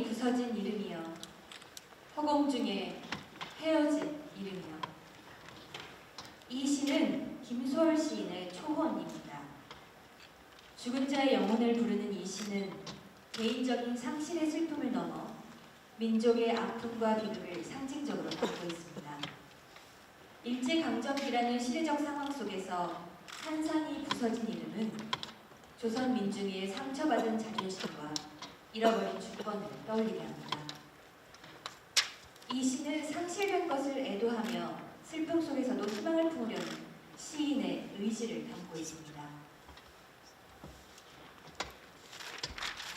부서진 이름이여 허공 중에 헤어진 이름이여 이 시는 김소월 시인의 초혼입니다. 죽은 자의 영혼을 부르는 이 시는 개인적인 상실의 슬픔을 넘어 민족의 아픔과 비극을 상징적으로 담고 있습니다. 일제강점기라는 시대적 상황 속에서 한상이 부서진 이름은 조선 민중의 상처받은 자존심과 잃어버린 주권을 떠올리게 합니다. 이 시는 상실된 것을 애도하며 슬픔 속에서도 희망을 품으려는 시인의 의지를 담고 있습니다.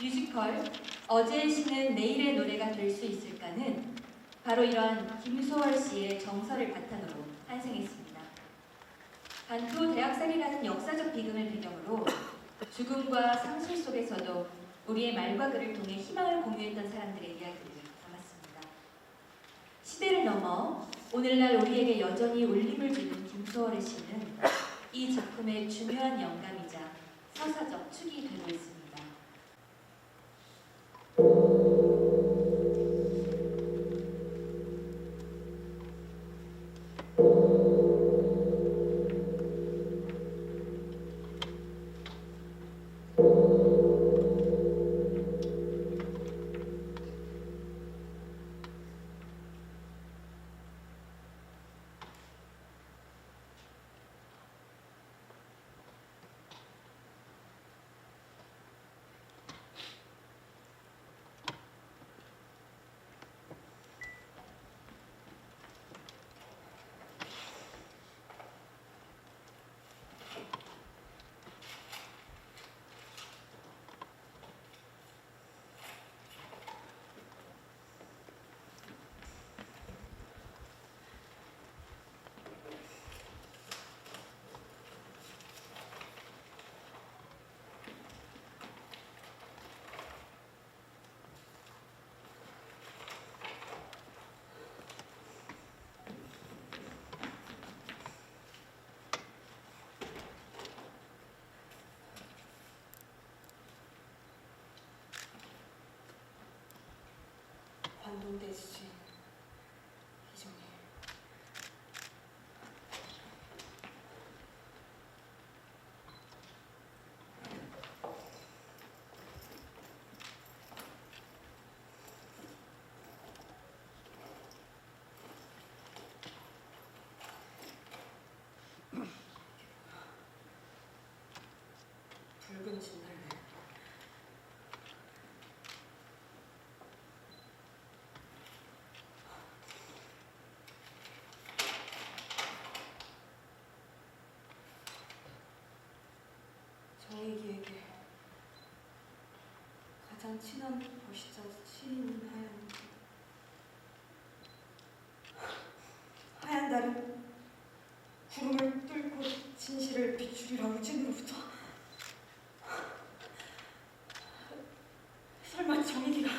뮤지컬 어제의 시는 내일의 노래가 될 수 있을까는 바로 이러한 김소월 씨의 정서를 바탕으로 탄생했습니다. 반도 대학살이라는 역사적 비극을 배경으로 죽음과 상실 속에서도 우리의 말과 글을 통해 희망을 공유했던 사람들의 이야기를 담았습니다. 시대를 넘어 오늘날 우리에게 여전히 울림을 주는 김소월의 시는 이 작품의 중요한 영감이자 서사적 축이 되고 있습니다. 이종일 붉은 진달래 정익이에게 가장 친한 보시자 시인 하얀 하얀 달은 구름을 뚫고 진실을 비추리라 우진으로부터 설마 정익이가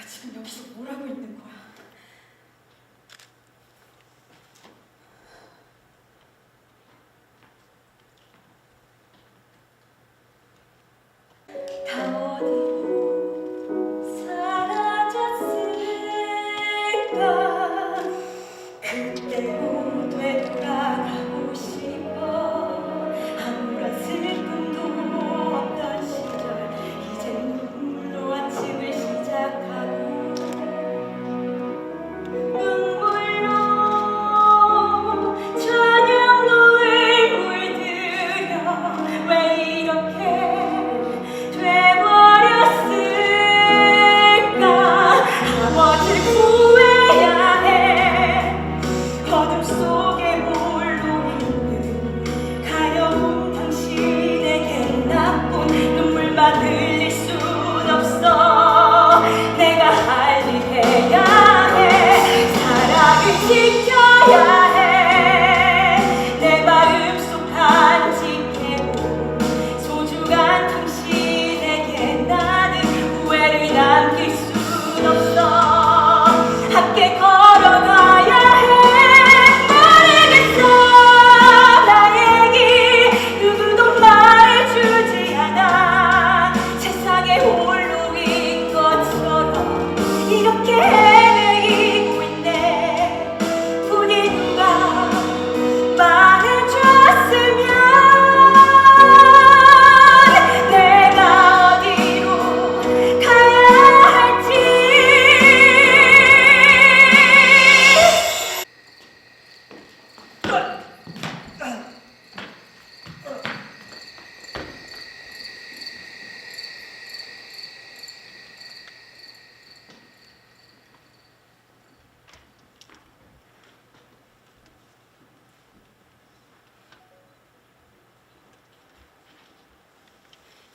내가 지금 여기서 뭘 하고 있는 거야? 속에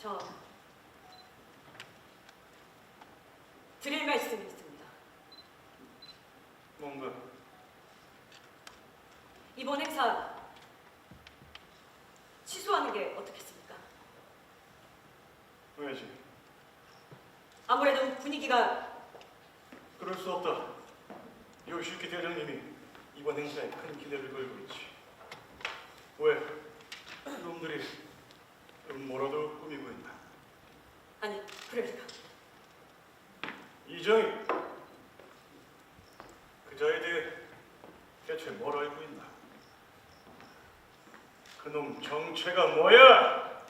저 드릴 말씀이 있습니다. 뭔가 이번 행사 취소하는 게 어떻겠습니까? 왜지? 아무래도 분위기가 그럴 수 없다. 요시키 대장님이 이번 행사에 큰 기대를 걸고 있지. 왜? 놈들이 뭐라도 꾸미고 있나? 아니 그럴 리가 이정희 그자에 대해 대체 뭘 알고 있나? 그놈 정체가 뭐야?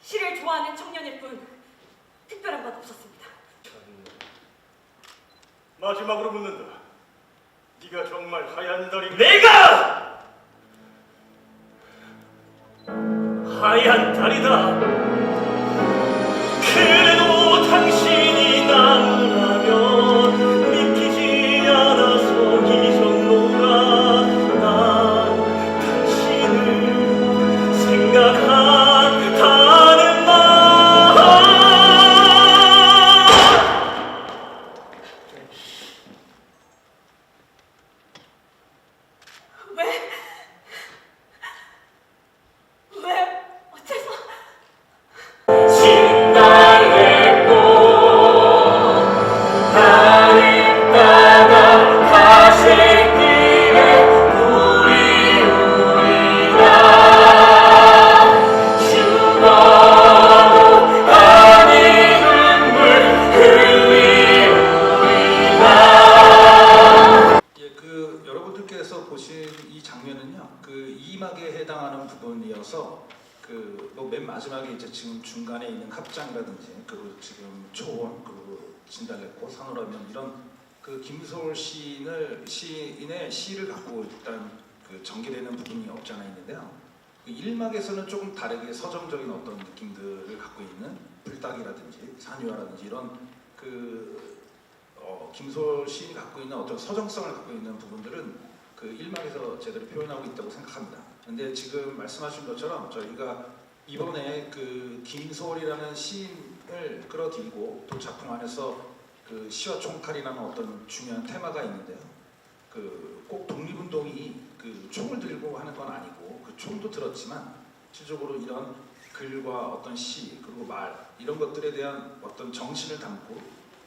시를 좋아하는 청년일 뿐 특별한 건 없었습니다. 참. 마지막으로 묻는다. 네가 정말 하얀 달이 내가 하얀 달이다. 진달래꽃 산호라면 이런 그 김소월 시인을 시인의 시를 갖고 일단 그 전개되는 부분이 없지 않아 있는데요. 그 일막에서는 조금 다르게 서정적인 어떤 느낌들을 갖고 있는 불닭이라든지 산유화라든지 이런 그 어, 김소월 시인이 갖고 있는 어떤 서정성을 갖고 있는 부분들은 그 일막에서 제대로 표현하고 있다고 생각합니다. 근데 지금 말씀하신 것처럼 저희가 이번에 그 김소월이라는 시인을 끌어들이고 또 작품 안에서 그 시와 총칼이라는 어떤 중요한 테마가 있는데요. 그 꼭 독립운동이 그 총을 들고 하는 건 아니고 그 총도 들었지만 실질적으로 이런 글과 어떤 시 그리고 말 이런 것들에 대한 어떤 정신을 담고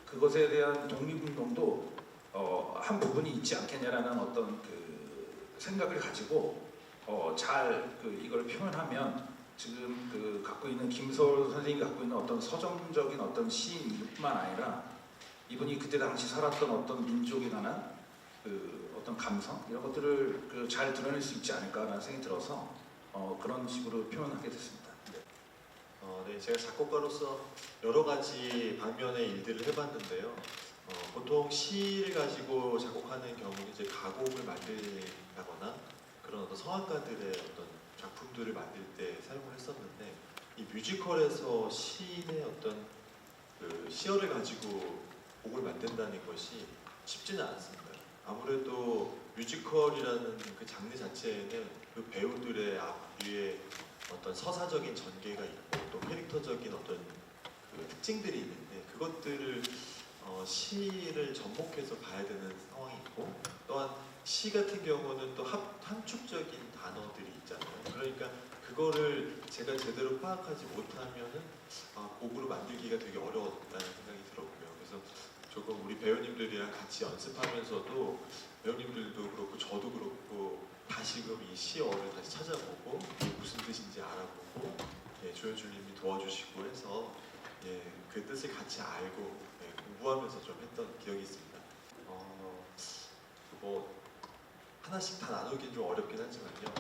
그것에 대한 독립운동도 어, 한 부분이 있지 않겠냐라는 어떤 그 생각을 가지고 어, 잘그 이걸 표현하면 지금 그 갖고 있는 김서울 선생님이 갖고 있는 어떤 서정적인 어떤 시인뿐만 아니라 이분이 그때 당시 살았던 어떤 민족에 관한 그 어떤 감성 이런 것들을 그 잘 드러낼 수 있지 않을까라는 생각이 들어서 어, 그런 식으로 표현하게 됐습니다. 네. 어, 네, 제가 작곡가로서 여러 가지 방면의 일들을 해봤는데요. 어, 보통 시를 가지고 작곡하는 경우는 이제 가곡을 만들거나 그런 어떤 성악가들의 어떤 작품들을 만들 때 사용을 했었는데 이 뮤지컬에서 시인의 어떤 그 시어를 가지고 곡을 만든다는 것이 쉽지는 않습니다. 아무래도 뮤지컬이라는 그 장르 자체에는 그 배우들의 앞뒤에 어떤 서사적인 전개가 있고 또 캐릭터적인 어떤 그 특징들이 있는데 그것들을 어, 시를 접목해서 봐야 되는 상황이 있고 또한 시 같은 경우는 또 합, 함축적인 단어들이 있잖아요. 그러니까 그거를 제가 제대로 파악하지 못하면은 아, 곡으로 만들기가 되게 어려웠다는 생각이 들었고요. 그래서 조금 우리 배우님들이랑 같이 연습하면서도 배우님들도 그렇고 저도 그렇고 다시금 이 시어를 다시 찾아보고 무슨 뜻인지 알아보고 예, 조연출님이 도와주시고 해서 예, 그 뜻을 같이 알고 예, 공부하면서 좀 했던 기억이 있습니다. 어, 뭐 하나씩 다 나누긴 좀 어렵긴 하지만요.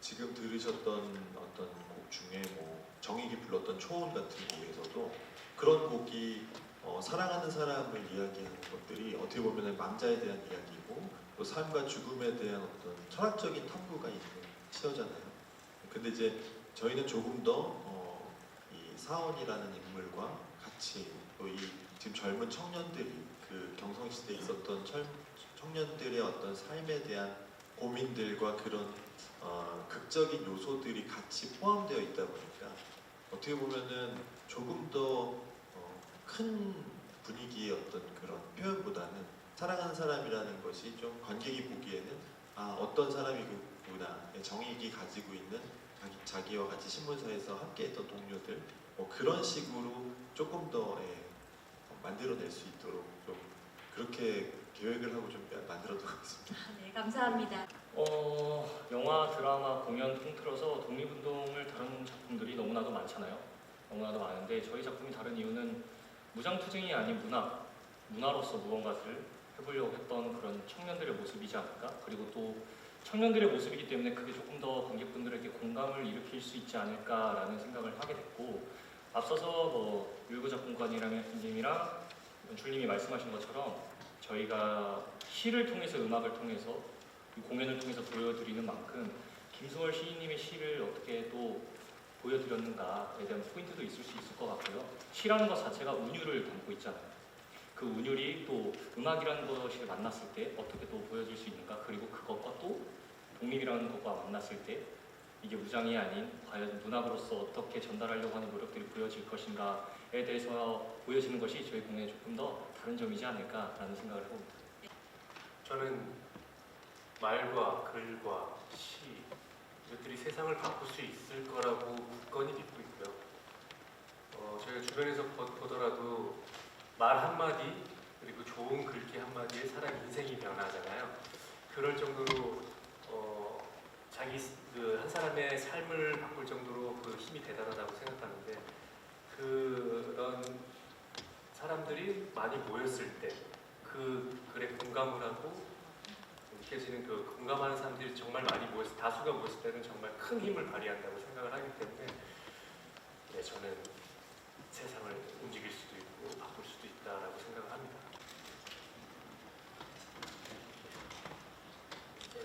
지금 들으셨던 어떤 곡 중에 뭐 정익이 불렀던 초원 같은 곡에서도 그런 곡이 어, 사랑하는 사람을 이야기하는 것들이 어떻게 보면 망자에 대한 이야기고 또 삶과 죽음에 대한 어떤 철학적인 탐구가 있는 시어잖아요. 근데 이제 저희는 조금 더 어, 이 사원이라는 인물과 같이 또 이 지금 젊은 청년들이 그 경성시대에 있었던 철, 청년들의 어떤 삶에 대한 고민들과 그런 어, 극적인 요소들이 같이 포함되어 있다 보니까 어떻게 보면은 조금 더 어, 큰 분위기의 어떤 그런 표현보다는 사랑하는 사람이라는 것이 좀 관객이 보기에는 아 어떤 사람이구나 정익이 가지고 있는 자기, 자기 와 같이 신문사에서 함께했던 동료들 뭐 그런 식으로 조금 더 예, 만들어낼 수 있도록 좀 그렇게 계획을 하고 좀 만들어두고 있습니다. 네, 감사합니다. 어, 영화, 드라마, 공연 통틀어서 독립운동을 다룬 작품들이 너무나도 많잖아요. 너무나도 많은데 저희 작품이 다른 이유는 무장투쟁이 아닌 문화, 문화로서 무언가를 해보려고 했던 그런 청년들의 모습이지 않을까? 그리고 또 청년들의 모습이기 때문에 그게 조금 더 관객분들에게 공감을 일으킬 수 있지 않을까라는 생각을 하게 됐고 앞서서 뭐 율구 작품관님이랑 연출님이 말씀하신 것처럼 저희가 시를 통해서 음악을 통해서 이 공연을 통해서 보여드리는 만큼 김소월 시인님의 시를 어떻게 또 보여드렸는가에 대한 포인트도 있을 수 있을 것 같고요. 시라는 것 자체가 운율을 담고 있잖아요. 그 운율이 또 음악이라는 것이 만났을 때 어떻게 또 보여질 수 있는가 그리고 그것과 또 독립이라는 것과 만났을 때 이게 무장이 아닌 과연 문학으로서 어떻게 전달하려고 하는 노력들이 보여질 것인가에 대해서 보여지는 것이 저희 공연의 조금 더 다른 점이지 않을까라는 생각을 해봅니다. 저는 말과 글과 시 이것들이 세상을 바꿀 수 있을 거라고 굳건히 믿고 있고요. 어, 저희가 주변에서 보, 보더라도 말 한마디 그리고 좋은 글귀 한마디에 사람 인생이 변하잖아요. 그럴 정도로 어, 자기 그 한 사람의 삶을 바꿀 정도로 그 힘이 대단하다고 생각하는데 그런 사람들이 많이 모였을 때 그 글에 공감을 하고 느껴지는 그 공감하는 사람들이 정말 많이 모였을 다수가 모였을 때는 정말 큰 힘을 발휘한다고 생각을 하기 때문에 네, 저는 세상을 움직일 수도 있고 바꿀 수도 있다라고 생각을 합니다.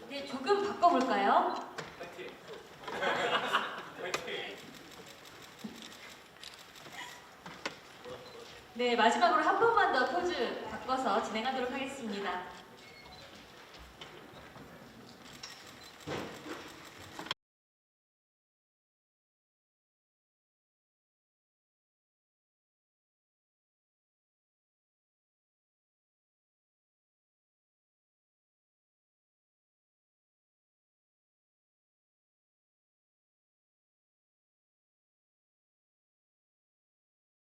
네, 조금 바꿔볼까요? 파이팅! 파이팅! 네, 마지막으로 한 번만 더 포즈 바꿔서 진행하도록 하겠습니다.